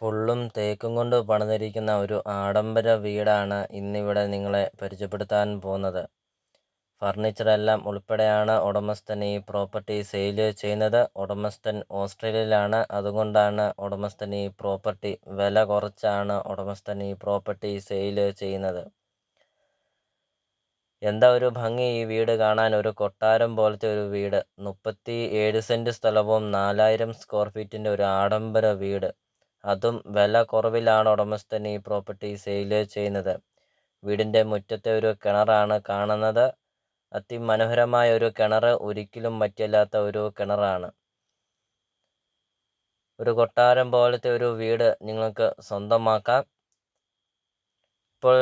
ഫുള്ളും തേക്കും കൊണ്ട് പണിതിരിക്കുന്ന ഒരു ആഡംബര വീടാണ് ഇന്നിവിടെ നിങ്ങളെ പരിചയപ്പെടുത്താൻ പോകുന്നത്. ഫർണിച്ചർ എല്ലാം ഉൾപ്പെടെയാണ് ഉടമസ്ഥൻ ഈ പ്രോപ്പർട്ടി സെയിൽ ചെയ്യുന്നത്. ഉടമസ്ഥൻ ഓസ്ട്രേലിയയിലാണ്. അതുകൊണ്ടാണ് ഉടമസ്ഥൻ ഈ പ്രോപ്പർട്ടി വില കുറച്ചാണ് ഉടമസ്ഥൻ ഈ പ്രോപ്പർട്ടി സെയിൽ ചെയ്യുന്നത്. എന്താ ഒരു ഭംഗി ഈ വീട് കാണാൻ? ഒരു കൊട്ടാരം പോലത്തെ ഒരു വീട്. മുപ്പത്തി ഏഴ് സെന്റ് സ്ഥലവും നാലായിരം സ്ക്വയർ ഫീറ്റിന്റെ ഒരു ആഡംബര വീട്. അതും വില കുറവിലാണ് ഉടമസ്ഥൻ ഈ പ്രോപ്പർട്ടി സെയിൽ ചെയ്യുന്നത്. വീടിന്റെ മുറ്റത്തെ ഒരു കിണറാണ് കാണുന്നത്. അതിമനോഹരമായ ഒരു കിണർ ഒരിക്കലും മറ്റില്ലാത്ത ഒരു കിണറാണ്. ഒരു കൊട്ടാരം പോലത്തെ ഒരു വീട് നിങ്ങൾക്ക് സ്വന്തമാക്കാം. ഇപ്പോൾ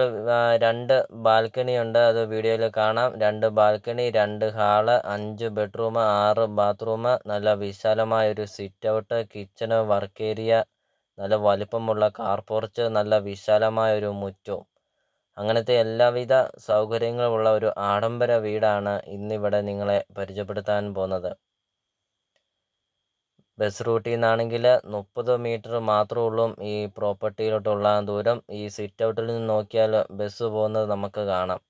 രണ്ട് ബാൽക്കണി ഉണ്ട്. അത് വീഡിയോയിൽ കാണാം. രണ്ട് ബാൽക്കണി രണ്ട് ഹാൾ അഞ്ച് ബെഡ്റൂം ആറ് ബാത്റൂം. നല്ല വിശാലമായ ഒരു sit out kitchen work area നല്ല വലിപ്പമുള്ള കാർ പോർച്ച് നല്ല വിശാലമായ ഒരു മുറ്റവും. അങ്ങനത്തെ എല്ലാവിധ സൗകര്യങ്ങളുമുള്ള ഒരു ആഡംബര വീടാണ് ഇന്നിവിടെ നിങ്ങളെ പരിചയപ്പെടുത്താൻ പോകുന്നത്. ബസ് റൂട്ടിൽ നിന്നാണെങ്കിൽ മുപ്പത് മീറ്റർ മാത്രമേ ഉള്ളൂ ഈ പ്രോപ്പർട്ടിയിലോട്ടുള്ള ദൂരം. ഈ സിറ്റ് ഔട്ടിൽ നിന്ന് നോക്കിയാൽ ബസ് പോകുന്നത് നമുക്ക് കാണാം.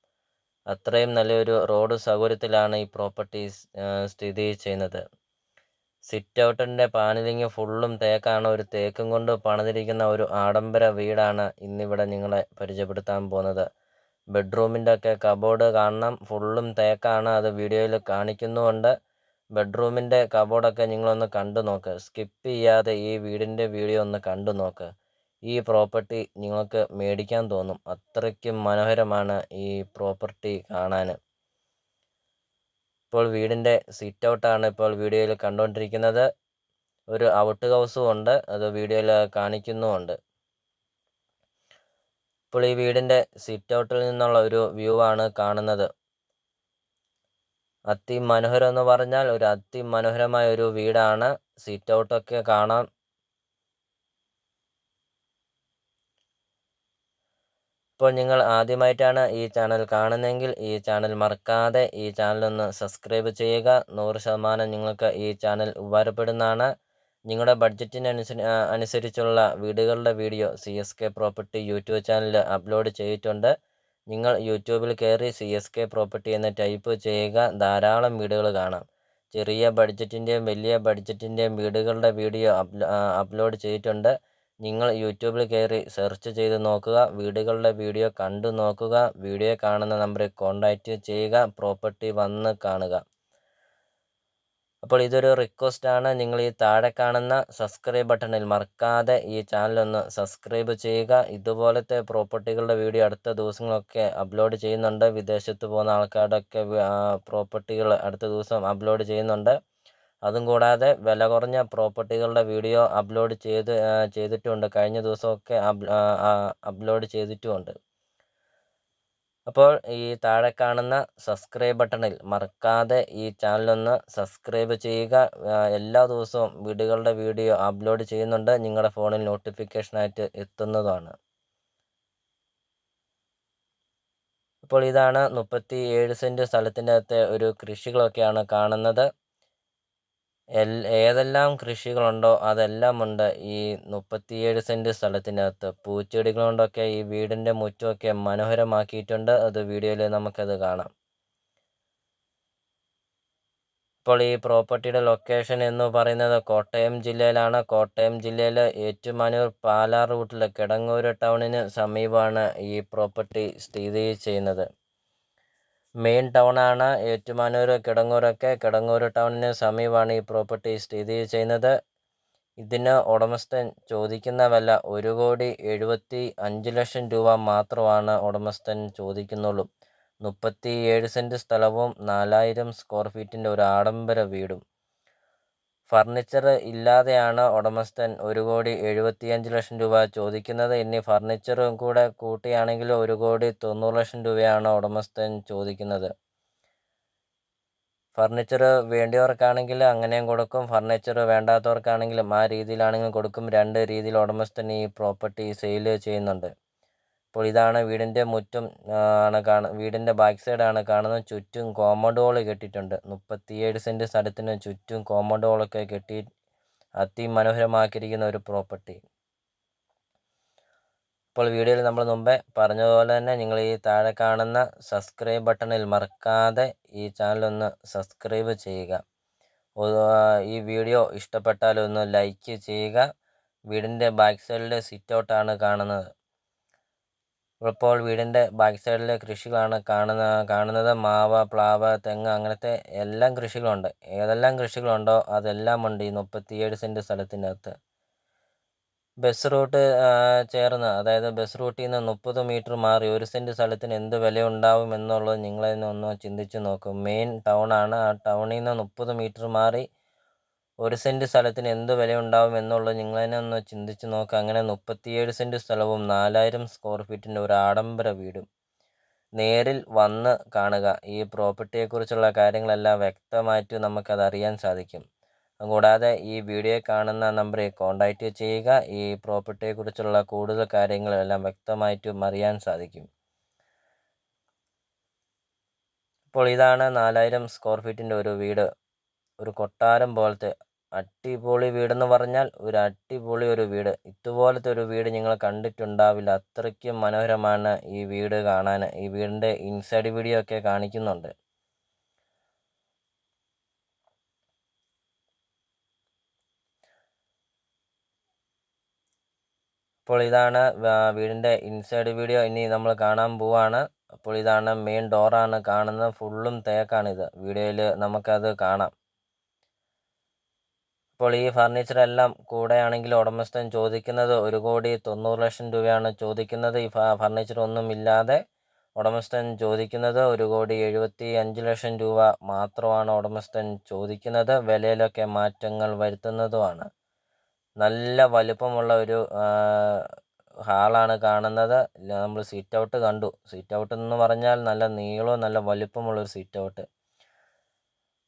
അത്രയും നല്ലൊരു റോഡ് സൗകര്യത്തിലാണ് ഈ പ്രോപ്പർട്ടി സ്ഥിതി ചെയ്യുന്നത്. സിറ്റ് ഔട്ടിന്റെ പാനലിങ് ഫുള്ളും തേക്കാണ് ഒരു തേക്കും കൊണ്ട് പണിതിരിക്കുന്ന ഒരു ആഡംബര വീടാണ് ഇന്നിവിടെ നിങ്ങളെ പരിചയപ്പെടുത്താൻ പോകുന്നത്. ബെഡ്റൂമിന്റെ ഒക്കെ കബോർഡ് കാണണം ഫുള്ളും തേക്കാണ് അത് വീഡിയോയിൽ കാണിക്കുന്നുമുണ്ട്. ബെഡ്റൂമിന്റെ കബോർഡൊക്കെ നിങ്ങളൊന്ന് കണ്ടു നോക്ക്. സ്കിപ്പ് ചെയ്യാതെ ഈ വീടിന്റെ വീഡിയോ ഒന്ന് കണ്ടു നോക്ക്. ഈ പ്രോപ്പർട്ടി നിങ്ങൾക്ക് മേടിക്കാൻ തോന്നും. അത്രയ്ക്കും മനോഹരമാണ് ഈ പ്രോപ്പർട്ടി കാണാൻ ഇപ്പോൾ വീടിന്റെ സിറ്റ് ഔട്ടാണ് ഇപ്പോൾ വീഡിയോയിൽ കണ്ടുകൊണ്ടിരിക്കുന്നത് ഒരു ഔട്ട് ഹൗസും ഉണ്ട്. അത് വീഡിയോയിൽ കാണിക്കുന്നുമുണ്ട്. ഇപ്പോൾ ഈ വീടിന്റെ സിറ്റ് ഔട്ടിൽ നിന്നുള്ള ഒരു വ്യൂ ആണ് കാണുന്നത്. അതിമനോഹരം എന്ന് പറഞ്ഞാൽ ഒരു അതിമനോഹരമായ ഒരു വീടാണ്. സിറ്റ് ഔട്ടൊക്കെ കാണാം. ഇപ്പോൾ നിങ്ങൾ ആദ്യമായിട്ടാണ് ഈ ചാനൽ കാണുന്നതെങ്കിൽ ഈ ചാനൽ മറക്കാതെ ഈ ചാനൽ ഒന്ന് സബ്സ്ക്രൈബ് ചെയ്യുക. നൂറ് ശതമാനം നിങ്ങൾക്ക് ഈ ചാനൽ ഉപകാരപ്പെടുന്നതാണ്. നിങ്ങളുടെ ബഡ്ജറ്റിന് അനുസരിച്ചുള്ള വീടുകളുടെ video C S K property YouTube ചാനലിൽ അപ്ലോഡ് ചെയ്തിട്ടുണ്ട്. നിങ്ങൾ യൂട്യൂബിൽ കയറി സി എസ് കെ പ്രോപ്പർട്ടി എന്ന് ടൈപ്പ് ചെയ്യുക. ധാരാളം വീടുകൾ കാണാം. ചെറിയ ബഡ്ജറ്റിന്റെയും വലിയ ബഡ്ജറ്റിന്റെയും വീടുകളുടെ വീഡിയോ അപ്ലോഡ് ചെയ്തിട്ടുണ്ട്. നിങ്ങൾ യൂട്യൂബിൽ കയറി സെർച്ച് ചെയ്ത് നോക്കുക. വീടുകളുടെ വീഡിയോ കണ്ടു നോക്കുക. വീഡിയോ കാണുന്ന നമ്പറിൽ കോൺടാക്റ്റ് ചെയ്യുക. പ്രോപ്പർട്ടി വന്ന് കാണുക. അപ്പോൾ ഇതൊരു റിക്വസ്റ്റ് ആണ്. നിങ്ങൾ ഈ താഴെ കാണുന്ന സബ്സ്ക്രൈബ് ബട്ടണിൽ മറക്കാതെ ഈ ചാനൽ ഒന്ന് സബ്സ്ക്രൈബ് ചെയ്യുക. ഇതുപോലത്തെ പ്രോപ്പർട്ടികളുടെ വീഡിയോ അടുത്ത ദിവസങ്ങളൊക്കെ അപ്ലോഡ് ചെയ്യുന്നുണ്ട്. വിദേശത്ത് പോകുന്ന ആൾക്കാരുടെയൊക്കെ പ്രോപ്പർട്ടികൾ അടുത്ത ദിവസം അപ്ലോഡ് ചെയ്യുന്നുണ്ട്. അതും കൂടാതെ വില കുറഞ്ഞ പ്രോപ്പർട്ടികളുടെ വീഡിയോ അപ്ലോഡ് ചെയ്ത് ചെയ്തിട്ടുമുണ്ട് കഴിഞ്ഞ ദിവസമൊക്കെ അപ്ലോഡ് ചെയ്തിട്ടുമുണ്ട്. അപ്പോൾ ഈ താഴെ കാണുന്ന സബ്സ്ക്രൈബ് ബട്ടണിൽ മറക്കാതെ ഈ ചാനലൊന്ന് സബ്സ്ക്രൈബ് ചെയ്യുക. എല്ലാ ദിവസവും വീടുകളുടെ വീഡിയോ അപ്ലോഡ് ചെയ്യുന്നുണ്ട്. നിങ്ങളുടെ ഫോണിൽ നോട്ടിഫിക്കേഷനായിട്ട് എത്തുന്നതാണ്. അപ്പോൾ ഇതാണ് മുപ്പത്തി ഏഴ് സെന്റ് സ്ഥലത്തിന്റെ അകത്തെ ഒരു കൃഷികളൊക്കെയാണ് കാണുന്നത്. ഏതെല്ലാം കൃഷികളുണ്ടോ അതെല്ലാം ഉണ്ട് ഈ മുപ്പത്തിയേഴ് സെന്റ് സ്ഥലത്തിനകത്ത് പൂച്ചെടികൾ കൊണ്ടൊക്കെ ഈ വീടിന്റെ മുറ്റമൊക്കെ മനോഹരമാക്കിയിട്ടുണ്ട്. അത് വീഡിയോയിൽ നമുക്കത് കാണാം. ഇപ്പോൾ ഈ പ്രോപ്പർട്ടിയുടെ ലൊക്കേഷൻ എന്ന് പറയുന്നത് കോട്ടയം ജില്ലയിലാണ്. കോട്ടയം ജില്ലയിലെ ഏറ്റുമാനൂർ പാലാ റൂട്ടിൽ കിടങ്ങൂർ ടൗണിന് സമീപമാണ് ഈ പ്രോപ്പർട്ടി സ്ഥിതി ചെയ്യുന്നത്. മെയിൻ ടൗണാണ് ഏറ്റുമാനൂർ കിടങ്ങൂരൊക്കെ കിടങ്ങൂർ ടൗണിന് സമീപമാണ് ഈ പ്രോപ്പർട്ടി സ്ഥിതി ചെയ്യുന്നത്. ഇതിന് ഉടമസ്ഥൻ ചോദിക്കുന്നവല്ല ഒരു കോടി എഴുപത്തി അഞ്ച് ലക്ഷം രൂപ മാത്രമാണ് ഉടമസ്ഥൻ ചോദിക്കുന്നുള്ളൂ. മുപ്പത്തി ഏഴ് സെന്റ് സ്ഥലവും നാലായിരം സ്ക്വയർ ഫീറ്റിന്റെ ഒരു ആഡംബര വീടും. ഫർണിച്ചർ ഇല്ലാതെയാണ് ഉടമസ്ഥൻ ഒരു കോടി എഴുപത്തിയഞ്ച് ലക്ഷം രൂപ ചോദിക്കുന്നത്. ഇനി ഫർണിച്ചറും കൂടെ കൂട്ടിയാണെങ്കിൽ ഒരു കോടി തൊണ്ണൂറ് ലക്ഷം രൂപയാണ് ഉടമസ്ഥൻ ചോദിക്കുന്നത്. ഫർണിച്ചർ വേണ്ടിയവർക്കാണെങ്കിൽ അങ്ങനെയും കൊടുക്കും. ഫർണിച്ചർ വേണ്ടാത്തവർക്കാണെങ്കിലും ആ രീതിയിലാണെങ്കിലും കൊടുക്കും. രണ്ട് രീതിയിൽ ഉടമസ്ഥൻ ഈ പ്രോപ്പർട്ടി സെയിൽ ചെയ്യുന്നുണ്ട്. അപ്പോൾ ഇതാണ് വീടിന്റെ മുറ്റം ആണ് കാണ വീടിന്റെ ബാക്ക് സൈഡ് ആണ് കാണുന്നത് ചുറ്റും വാൾ കെട്ടിയിട്ടുണ്ട്. മുപ്പത്തിയേഴ് സെന്റ് സ്ഥലത്തിന് ചുറ്റും കോമ്പൗണ്ട് വാളൊക്കെ കെട്ടി അതിമനോഹരമാക്കിയിരിക്കുന്ന ഒരു പ്രോപ്പർട്ടി ഇപ്പോൾ വീഡിയോയിൽ നമ്മൾ മുമ്പേ പറഞ്ഞതുപോലെ തന്നെ നിങ്ങൾ ഈ താഴെ കാണുന്ന സബ്സ്ക്രൈബ് ബട്ടണിൽ മറക്കാതെ ഈ ചാനൽ ഒന്ന് സബ്സ്ക്രൈബ് ചെയ്യുക. ഈ വീഡിയോ ഇഷ്ടപ്പെട്ടാൽ ഒന്ന് ലൈക്ക് ചെയ്യുക. വീടിന്റെ ബാക്ക് സൈഡിൽ സിറ്റ് ഔട്ടാണ് കാണുന്നത്. ഇപ്പോൾ വീടിന്റെ ബാക്ക് സൈഡിലെ കൃഷികളാണ് കാണുന്ന കാണുന്നത്. മാവ് പ്ലാവ് തെങ്ങ് അങ്ങനത്തെ എല്ലാം കൃഷികളുണ്ട്. ഏതെല്ലാം കൃഷികളുണ്ടോ അതെല്ലാം ഉണ്ട് ഈ മുപ്പത്തിയേഴ് സെന്റ് സ്ഥലത്തിനകത്ത്. ബസ് റൂട്ട് ചേർന്ന് അതായത് ബസ് റൂട്ടിൽ നിന്ന് മുപ്പത് മീറ്റർ മാറി ഒരു സെന്റ് സ്ഥലത്തിന് എന്ത് വില ഉണ്ടാവും എന്നുള്ളത് നിങ്ങളെ ഒന്ന് ചിന്തിച്ച് നോക്കും. മെയിൻ ടൗണാണ് ആ ടൗണിൽ നിന്ന് മുപ്പത് മീറ്റർ മാറി ഒരു സെന്റ് സ്ഥലത്തിന് എന്ത് വില ഉണ്ടാവും എന്നുള്ളത് തന്നെ ഒന്ന് ചിന്തിച്ച് നോക്കുക അങ്ങനെ മുപ്പത്തിയേഴ് സെന്റ് സ്ഥലവും നാലായിരം സ്ക്വയർ ഫീറ്റിന്റെ ഒരു ആഡംബര വീടും നേരിൽ വന്ന് കാണുക. ഈ പ്രോപ്പർട്ടിയെക്കുറിച്ചുള്ള കാര്യങ്ങളെല്ലാം വ്യക്തമായിട്ട് നമുക്കത് അറിയാൻ സാധിക്കും. കൂടാതെ ഈ വീഡിയോ കാണുന്ന നമ്പറിൽ കോൺടാക്റ്റ് ചെയ്യുക. ഈ പ്രോപ്പർട്ടിയെക്കുറിച്ചുള്ള കൂടുതൽ കാര്യങ്ങളെല്ലാം വ്യക്തമായിട്ടും അറിയാൻ സാധിക്കും. ഇപ്പോൾ ഇതാണ് നാലായിരം സ്ക്വയർ ഫീറ്റിന്റെ ഒരു വീട്. ഒരു കൊട്ടാരം പോലത്തെ അടിപൊളി വീടെന്ന് പറഞ്ഞാൽ ഒരു അടിപൊളി ഒരു വീട്. ഇതുപോലത്തെ ഒരു വീട് നിങ്ങൾ കണ്ടിട്ടുണ്ടാവില്ല. അത്രയ്ക്കും മനോഹരമാണ് ഈ വീട് കാണാൻ. ഈ വീടിന്റെ ഇൻസൈഡ് വീഡിയോ ഒക്കെ കാണിക്കുന്നുണ്ട്. അപ്പോൾ ഇതാണ് വീടിന്റെ ഇൻസൈഡ് വീഡിയോ ഇനി നമ്മൾ കാണാൻ പോവാണ്. അപ്പോൾ ഇതാണ് മെയിൻ ഡോറാണ് കാണുന്നത് ഫുള്ളും തേക്കാണിത് വീഡിയോയിൽ നമുക്കത് കാണാം. അപ്പോൾ ഈ ഫർണിച്ചറെല്ലാം കൂടെയാണെങ്കിൽ ഉടമസ്ഥൻ ചോദിക്കുന്നത് ഒരു കോടി തൊണ്ണൂറ് ലക്ഷം രൂപയാണ്. ചോദിക്കുന്നത് ഈ ഫർണിച്ചർ ഒന്നും ഇല്ലാതെ ഉടമസ്ഥൻ ചോദിക്കുന്നത് ഒരു കോടി എഴുപത്തി അഞ്ച് ലക്ഷം രൂപ മാത്രമാണ് ഉടമസ്ഥൻ ചോദിക്കുന്നത്. വിലയിലൊക്കെ മാറ്റങ്ങൾ വരുത്തുന്നതുമാണ്. നല്ല വലുപ്പമുള്ള ഒരു ഹാളാണ് കാണുന്നത്. നമ്മൾ സീറ്റ് ഔട്ട് കണ്ടു. സീറ്റ് ഔട്ട് എന്ന് പറഞ്ഞാൽ നല്ല നീളവും നല്ല വലുപ്പമുള്ള ഒരു സീറ്റ് ഔട്ട്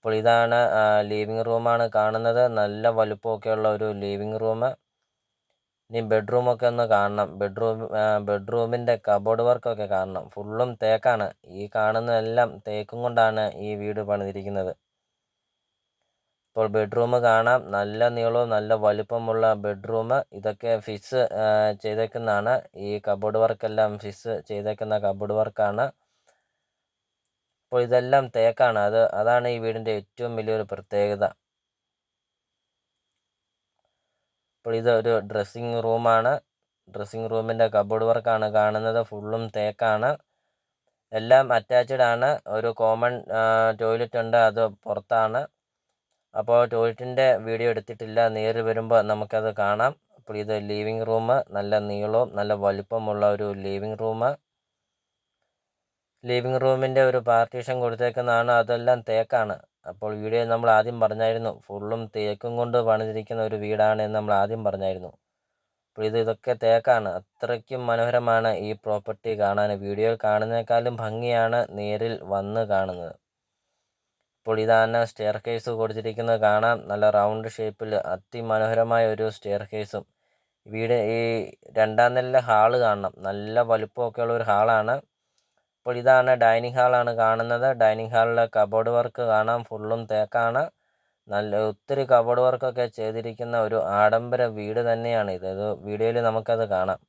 അപ്പോൾ ഇതാണ് ലിവിങ് റൂമാണ് കാണുന്നത്. നല്ല വലുപ്പമൊക്കെ ഉള്ള ഒരു ലിവിങ് റൂം ഇനി ബെഡ്റൂമൊക്കെ ഒന്ന് കാണണം. ബെഡ്റൂം ബെഡ്റൂമിന്റെ കബോർഡ് വർക്കൊക്കെ കാണണം. ഫുള്ളും തേക്കാണ്. ഈ കാണുന്നതെല്ലാം തേക്കും കൊണ്ടാണ് ഈ വീട് പണിതിരിക്കുന്നത്. ഇപ്പോൾ ബെഡ്റൂം കാണാം. നല്ല നീളവും നല്ല വലുപ്പമുള്ള ബെഡ്റൂം ഇതൊക്കെ ഫിസ് ചെയ്തേക്കുന്നതാണ്. ഈ കബോർഡ് വർക്കെല്ലാം ഫിസ് ചെയ്തേക്കുന്ന കബോർഡ് വർക്കാണ് അപ്പോൾ ഇതെല്ലാം തേക്കാണ്. അത് അതാണ് ഈ വീടിന്റെ ഏറ്റവും വലിയൊരു പ്രത്യേകത. അപ്പോൾ ഇത് ഒരു റൂമാണ്. ഡ്രസ്സിംഗ് റൂമിന്റെ കബോർഡ് വർക്കാണ് കാണുന്നത്. ഫുള്ളും തേക്കാണ്. എല്ലാം അറ്റാച്ച്ഡ് ആണ്. ഒരു കോമൺ ടോയ്ലറ്റ് ഉണ്ട്. അത് പുറത്താണ്. അപ്പോൾ ടോയ്ലറ്റിന്റെ വീഡിയോ എടുത്തിട്ടില്ല. നേർ വരുമ്പോൾ നമുക്കത് കാണാം. അപ്പോൾ ഇത് ലിവിങ് റൂം. നല്ല നീളവും നല്ല വലുപ്പമുള്ള ഒരു ലിവിങ് റൂം. ലിവിങ് റൂമിന്റെ ഒരു പാർട്ടീഷൻ കൊടുത്തേക്കുന്നതാണ് അതെല്ലാം തേക്കാണ്. അപ്പോൾ വീഡിയോ നമ്മൾ ആദ്യം പറഞ്ഞായിരുന്നു ഫുള്ളും തേക്കും കൊണ്ട് പണിതിരിക്കുന്ന ഒരു വീടാണ് എന്ന് നമ്മൾ ആദ്യം പറഞ്ഞായിരുന്നു. അപ്പോൾ ഇത് ഇതൊക്കെ തേക്കാണ്. അത്രയ്ക്കും മനോഹരമാണ് ഈ പ്രോപ്പർട്ടി കാണാൻ. വീഡിയോയിൽ കാണുന്നതിനേക്കാളും ഭംഗിയാണ് നേരിൽ വന്ന് കാണുന്നത്. ഇപ്പോൾ ഇതാണ് സ്റ്റെയർ കേസ് കൊടുത്തിരിക്കുന്നത് കാണാം. നല്ല റൗണ്ട് ഷേപ്പിൽ അതിമനോഹരമായ ഒരു സ്റ്റെയർ കേസും വീട് ഈ രണ്ടാം നില ഹാൾ കാണണം. നല്ല വലുപ്പമൊക്കെയുള്ള ഒരു ഹാളാണ്. അപ്പോൾ ഇതാണ് ഡൈനിങ് ഹാളാണ് കാണുന്നത്. ഡൈനിങ് ഹാളിലെ കബോർഡ് വർക്ക് കാണാം. ഫുള്ളും തേക്കാണ്. നല്ല ഒത്തിരി കബോർഡ് വർക്കൊക്കെ ചെയ്തിരിക്കുന്ന ഒരു ആഡംബര വീട് തന്നെയാണ് ഇത്. ഇത് വീഡിയോയിൽ നമുക്കത് കാണാം.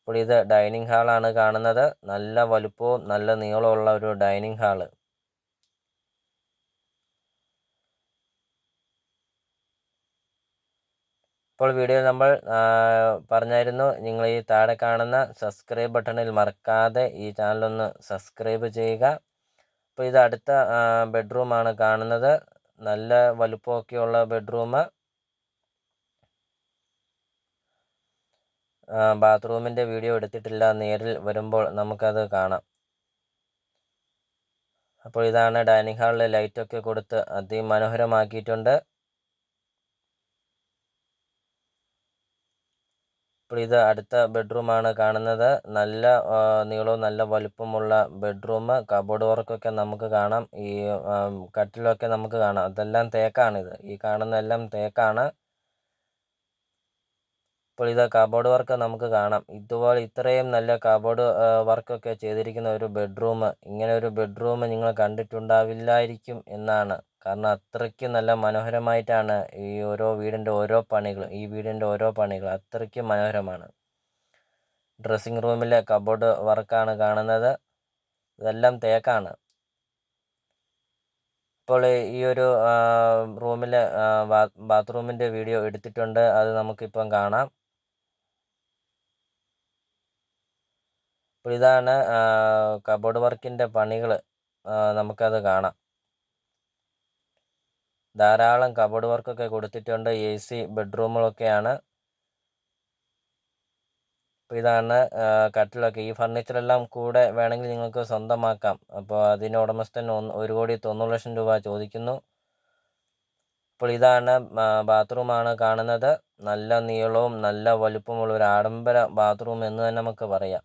അപ്പോൾ ഇത് ഡൈനിങ് ഹാളാണ് കാണുന്നത്. നല്ല വലുപ്പവും നല്ല നീളമുള്ള ഒരു ഡൈനിങ് ഹാൾ. ഇപ്പോൾ വീഡിയോ നമ്മൾ പറഞ്ഞായിരുന്നു. നിങ്ങൾ ഈ താഴെ കാണുന്ന സബ്സ്ക്രൈബ് ബട്ടണിൽ മറക്കാതെ ഈ ചാനലൊന്ന് സബ്സ്ക്രൈബ് ചെയ്യുക. അപ്പോൾ ഇത് അടുത്ത ബെഡ്റൂമാണ് കാണുന്നത്. നല്ല വലുപ്പമൊക്കെയുള്ള ബെഡ്റൂം ബാത്റൂമിന്റെ വീഡിയോ എടുത്തിട്ടില്ല. നേരിൽ വരുമ്പോൾ നമുക്കത് കാണാം. അപ്പോൾ ഇതാണ് ഡൈനിങ് ഹാളിലെ ലൈറ്റൊക്കെ കൊടുത്ത് അതിമനോഹരമാക്കിയിട്ടുണ്ട്. ഇപ്പോൾ ഇത് അടുത്ത ബെഡ്റൂമാണ് കാണുന്നത്. നല്ല നീളവും നല്ല വലുപ്പമുള്ള ബെഡ്റൂം. കബോർഡ് വർക്കൊക്കെ നമുക്ക് കാണാം. ഈ കട്ടിലൊക്കെ നമുക്ക് കാണാം. അതെല്ലാം തേക്കാണ് ഇത്. ഈ കാണുന്നതെല്ലാം തേക്കാണ്. ഇപ്പോൾ ഇത് കബോർഡ് വർക്ക് നമുക്ക് കാണാം. ഇതുപോലെ ഇത്രയും നല്ല കബോർഡ് വർക്കൊക്കെ ചെയ്തിരിക്കുന്ന ഒരു ബെഡ്റൂം. ഇങ്ങനെ ഒരു ബെഡ്റൂം നിങ്ങൾ കണ്ടിട്ടുണ്ടാവില്ലായിരിക്കും എന്നാണ്. കാരണം അത്രയ്ക്ക് നല്ല മനോഹരമായിട്ടാണ് ഈ ഓരോ വീടിന്റെ ഓരോ പണികളും ഈ വീടിന്റെ ഓരോ പണികൾ അത്രയ്ക്ക് മനോഹരമാണ്. ഡ്രസ്സിംഗ് റൂമിലെ കബോർഡ് വർക്കാണ് കാണുന്നത്. ഇതെല്ലാം തേക്കാണ്. ഇപ്പോൾ ഈ ഒരു റൂമിലെ ബാത്റൂമിന്റെ വീഡിയോ എടുത്തിട്ടുണ്ട്. അത് നമുക്കിപ്പം കാണാം. അപ്പോൾ ഇതാണ് കബോർഡ് വർക്കിന്റെ പണികൾ നമുക്കത് കാണാം. ധാരാളം കബോർഡ് വർക്കൊക്കെ കൊടുത്തിട്ടുണ്ട് എ സി ബെഡ്റൂമുകളൊക്കെയാണ് അപ്പോൾ ഇതാണ് കട്ടിലൊക്കെ. ഈ ഫർണിച്ചറെല്ലാം കൂടെ വേണമെങ്കിൽ നിങ്ങൾക്ക് സ്വന്തമാക്കാം. അപ്പോൾ അതിന് ഉടമസ്ഥൻ ഒരു കോടി തൊണ്ണൂറ് ലക്ഷം രൂപ ചോദിക്കുന്നു. അപ്പോൾ ഇതാണ് ബാത്റൂമാണ് കാണുന്നത്. നല്ല നീളവും നല്ല വലുപ്പമുള്ള ഒരു ആഡംബര ബാത്റൂം എന്ന് തന്നെ നമുക്ക് പറയാം.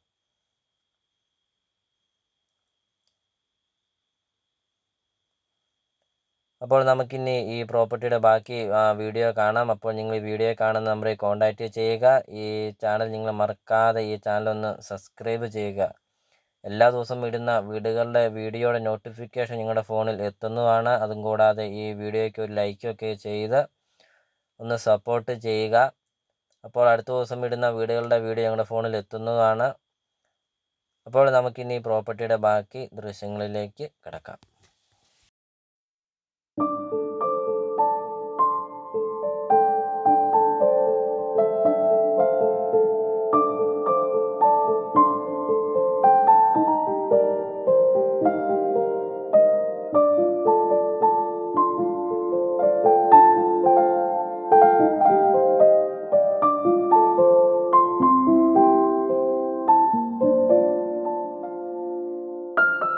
അപ്പോൾ നമുക്കിനി ഈ പ്രോപ്പർട്ടിയുടെ ബാക്കി വീഡിയോ കാണാം. അപ്പോൾ നിങ്ങൾ ഈ വീഡിയോ കാണുന്ന നമ്പറിൽ കോൺടാക്റ്റ് ചെയ്യുക. ഈ ചാനൽ നിങ്ങൾ മറക്കാതെ ഈ ചാനൽ ഒന്ന് സബ്സ്ക്രൈബ് ചെയ്യുക. എല്ലാ ദിവസവും ഇടുന്ന വീടുകളുടെ വീഡിയോയുടെ നോട്ടിഫിക്കേഷൻ നിങ്ങളുടെ ഫോണിൽ എത്തുന്നതാണ്. അതും കൂടാതെ ഈ വീഡിയോയ്ക്ക് ഒരു ലൈക്കൊക്കെ ചെയ്ത് ഒന്ന് സപ്പോർട്ട് ചെയ്യുക. അപ്പോൾ അടുത്ത ദിവസം ഇടുന്ന വീടുകളുടെ വീഡിയോ ഞങ്ങളുടെ ഫോണിൽ എത്തുന്നതാണ്. അപ്പോൾ നമുക്കിനി പ്രോപ്പർട്ടിയുടെ ബാക്കി ദൃശ്യങ്ങളിലേക്ക് കിടക്കാം. you